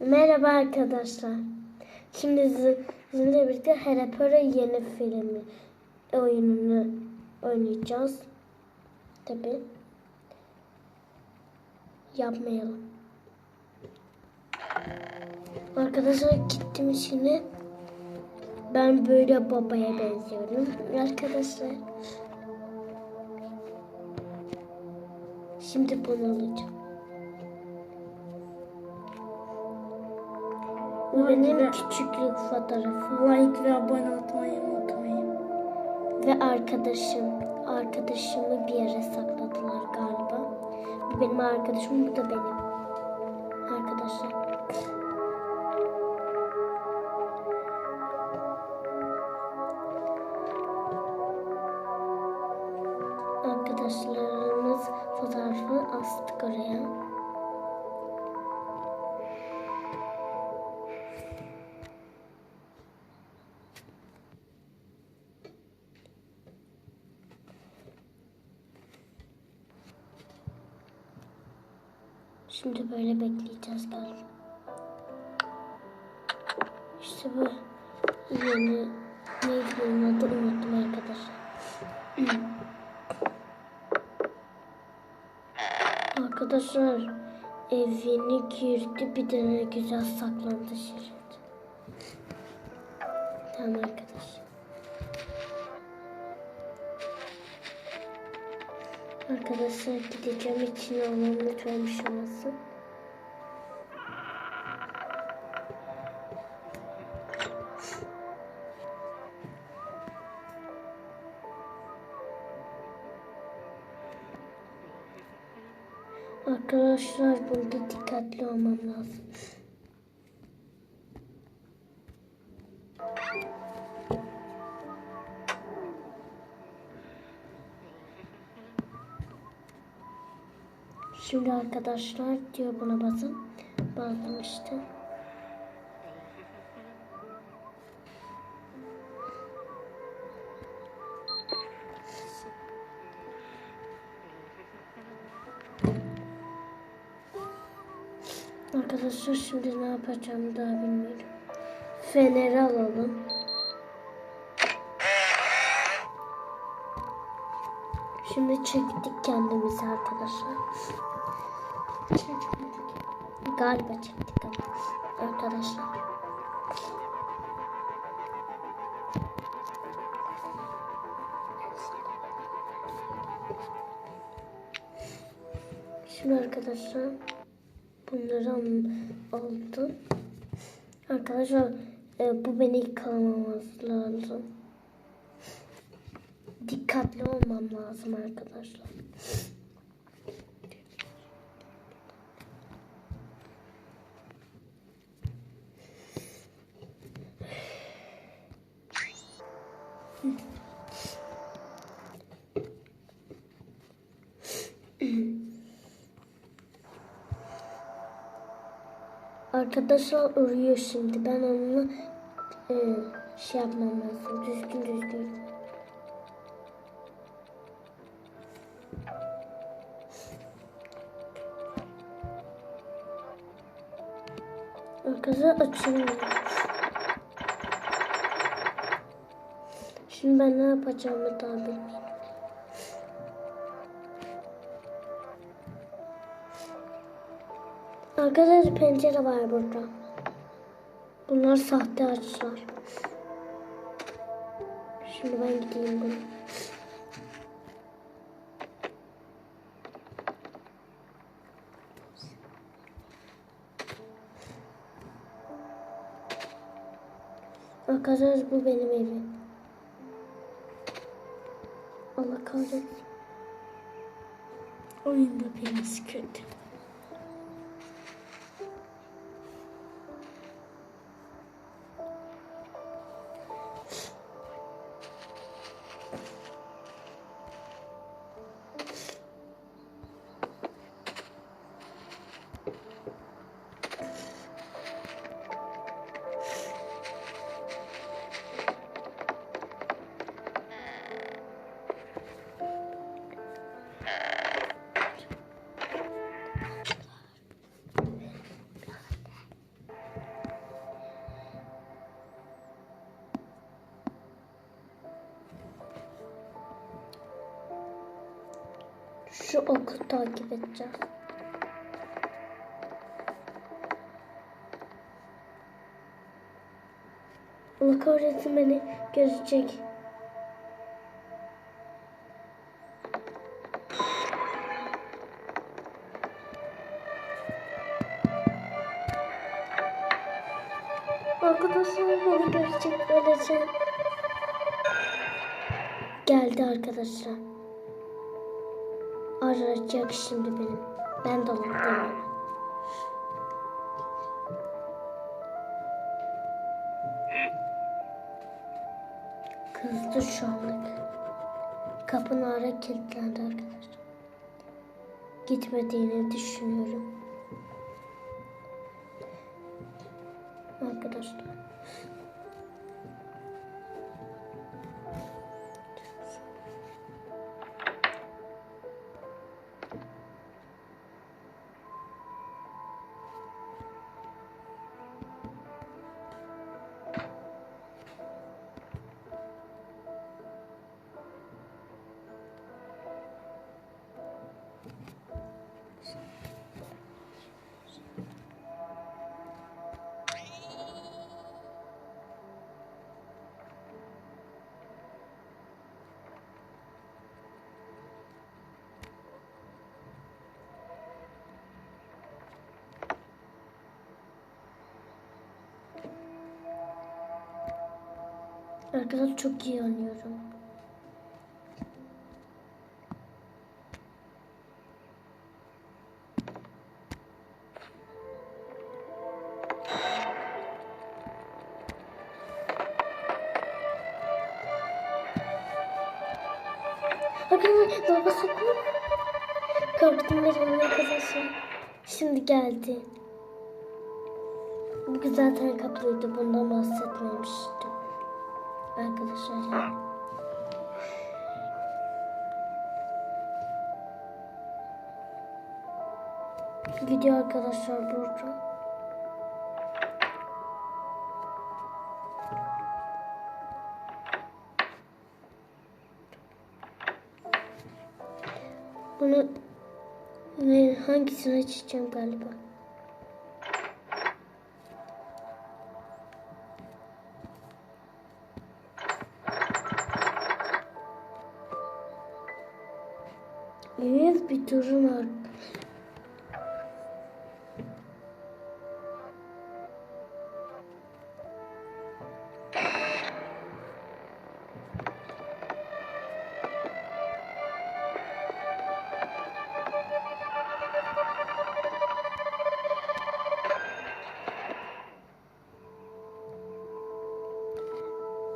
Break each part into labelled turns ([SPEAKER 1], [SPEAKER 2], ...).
[SPEAKER 1] Merhaba arkadaşlar. Şimdi siz- sizinle birlikte Harry Potter yeni filmi oyununu oynayacağız. Tabi. Yapmayalım. Arkadaşlar gittim şimdi. Ben böyle babaya benziyorum. Arkadaşlar. Şimdi bunu alacağım. Benim küçüklük fotoğrafım.
[SPEAKER 2] Like ve abone olmayı unutmayın.
[SPEAKER 1] Ve arkadaşım. Arkadaşımı bir yere sakladılar galiba. Bu benim arkadaşım, bu da benim. Arkadaşlar. Arkadaşlarımız fotoğrafını astık oraya. Şimdi böyle bekleyeceğiz galiba. İşte bu yeni neydi bunun adı unuttum arkadaşlar. arkadaşlar evine girdi bir de ne güzel saklandı Şirin. Tamam arkadaşlar. Arkadaşlar gideceğim için olmam lütfen bir şey olmasın. Arkadaşlar burada dikkatli olmam lazım. Şimdi arkadaşlar diyor buna basın. Bastım işte. Arkadaşlar şimdi ne yapacağımı daha bilmiyorum. Feneri alalım. Şimdi çektik kendimizi arkadaşlar. Galiba çektik ama arkadaşlar. Şimdi arkadaşlar bunları al- aldım. Arkadaşlar e, bu beni yıkamamız lazım. Dikkatli olmam lazım arkadaşlar. Arkadaşlar uyuyor şimdi. Ben onu e, şey yapmam lazım. Düzgün düzgün. Arkadaşlar açılmıyor. Şimdi ben ne yapacağımı daha bilmiyorum. Arkadaşlar pencere var burada. Bunlar sahte ağaçlar. Şimdi ben gideyim bunu. Arkadaşlar bu benim evim. Allah kahretsin.
[SPEAKER 2] Oyunda biraz kötü.
[SPEAKER 1] Şu oku takip edeceğiz. Kahretsin beni görecek. Arkadaşlar beni görecek öleceğim. Geldi arkadaşlar. Arayacak şimdi benim. Ben dolaptayım. Kızdı şu anlık. Kapının ara kilitlendi arkadaşlar. Gitmediğini düşünüyorum. Arkadaşlar. Arkadaşlar çok iyi oynuyorum. Arkadaşlar baba sokma. Korktum benim arkadaşlar. Şimdi geldi. Bu zaten kapalıydı. Bundan bahsetmemiştim. Arkadaşlar. Video arkadaşlar burada. Bunu ne hangisini açacağım galiba? Evet bir durum var.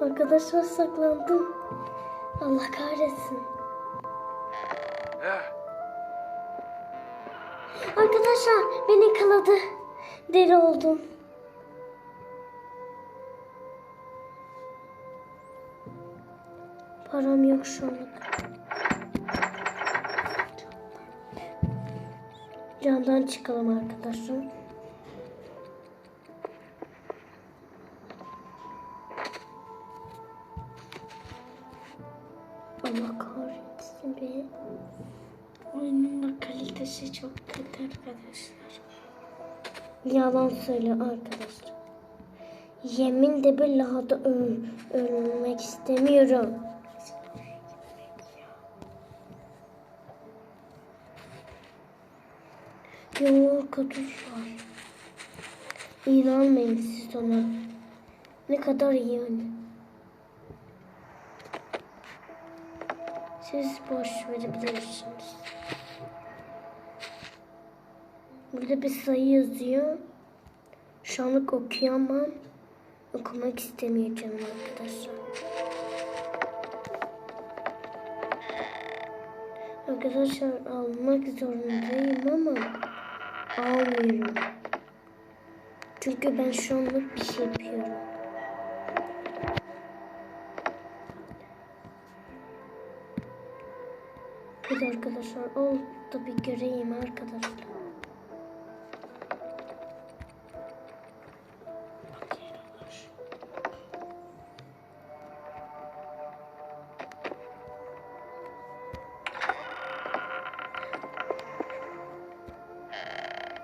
[SPEAKER 1] Arkadaşlar saklandım. Allah kahretsin. Arkadaşlar beni yakaladı. Deri oldum. Param yok şu anlık. Candan çıkalım arkadaşlar. Allah kahretsin beni.
[SPEAKER 2] Oyunun da kalitesi çok kötü arkadaşlar.
[SPEAKER 1] Yalan söyle arkadaşlar. Yemin de billahi da öl ölmek istemiyorum. Yok arkadaşlar. İnanmayın siz ona. Ne kadar iyi yani. Siz boş verebilirsiniz. Burada bir sayı yazıyor. Şu anlık okuyamam. Okumak istemeyeceğim arkadaşlar. Arkadaşlar almak zorundayım ama almıyorum. Çünkü ben şu anlık bir şey yapıyorum. Hadi arkadaşlar ol da bir göreyim arkadaşlar.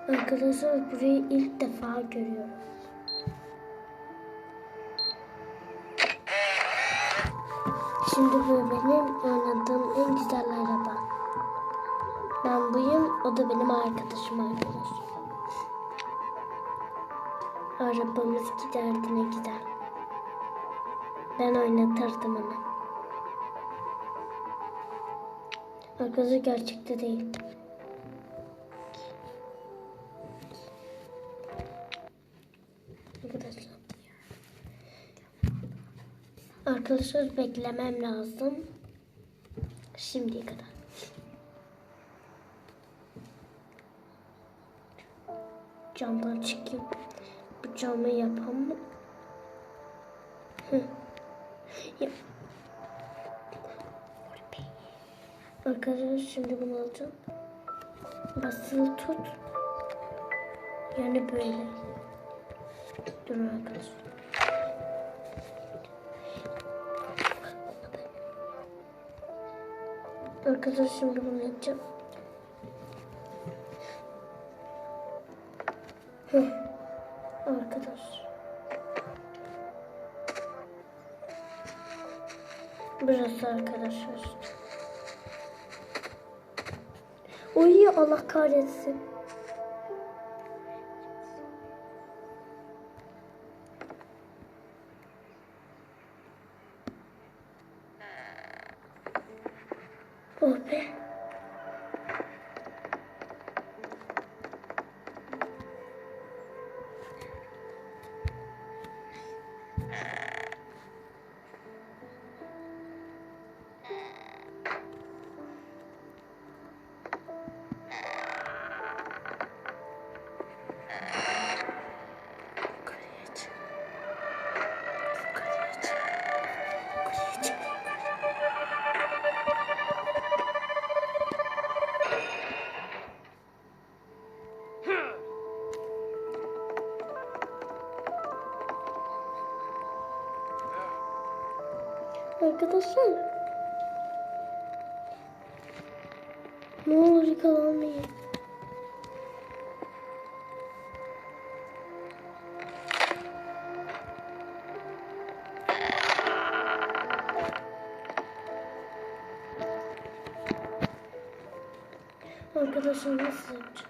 [SPEAKER 1] Arkadaşlar burayı ilk defa görüyorum. Şimdi bu benim oynadığım en güzel araba. Ben buyum, o da benim arkadaşım arkadaşlar. Arabamız giderdi ne gider. Ben oynatırdım onu. Arkadaşlar gerçekte değil. Arkadaşlar beklemem lazım. Şimdiye kadar. Camdan çıkayım. Bu camı yapalım. Hı. Ya. Arkadaşlar şimdi bunu alacağım. Basılı tut. Yani böyle. Durun arkadaşlar. Arkadaşlar şimdi bunu yapacağım. Hıh. Arkadaş. Burası arkadaşlar. Uy Allah kahretsin. Arkadaşlar. Ne olur yakalanmayın. Arkadaşlar nasıl yapacağım?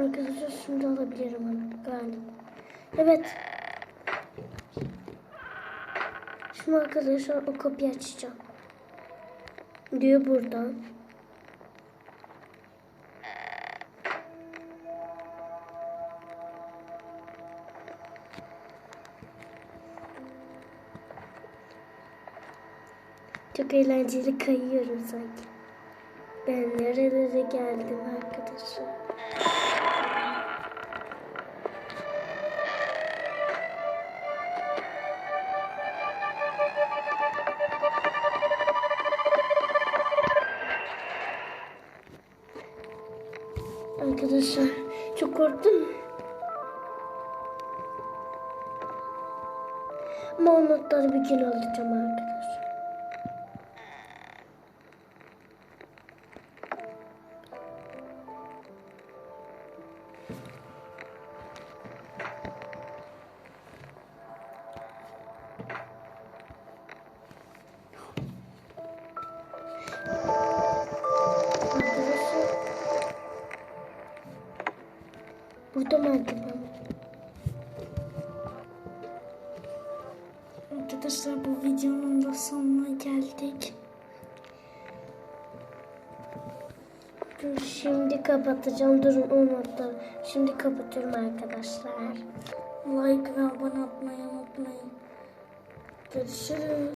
[SPEAKER 1] Arkadaşlar şimdi alabilirim onu galiba. Evet. Şimdi arkadaşlar o kapıyı açacağım. Diyor buradan. Çok eğlenceli kayıyorum sanki. Ben nerelere geldim arkadaşlar. Arkadaşlar çok korktum. Ama bir gün alacağım arkadaşlar. Burada merdiven.
[SPEAKER 2] Arkadaşlar bu videonun da sonuna geldik.
[SPEAKER 1] Dur, Şimdi kapatacağım. Durun notları. Şimdi kapatıyorum arkadaşlar.
[SPEAKER 2] Like ve abone olmayı unutmayın.
[SPEAKER 1] Görüşürüz.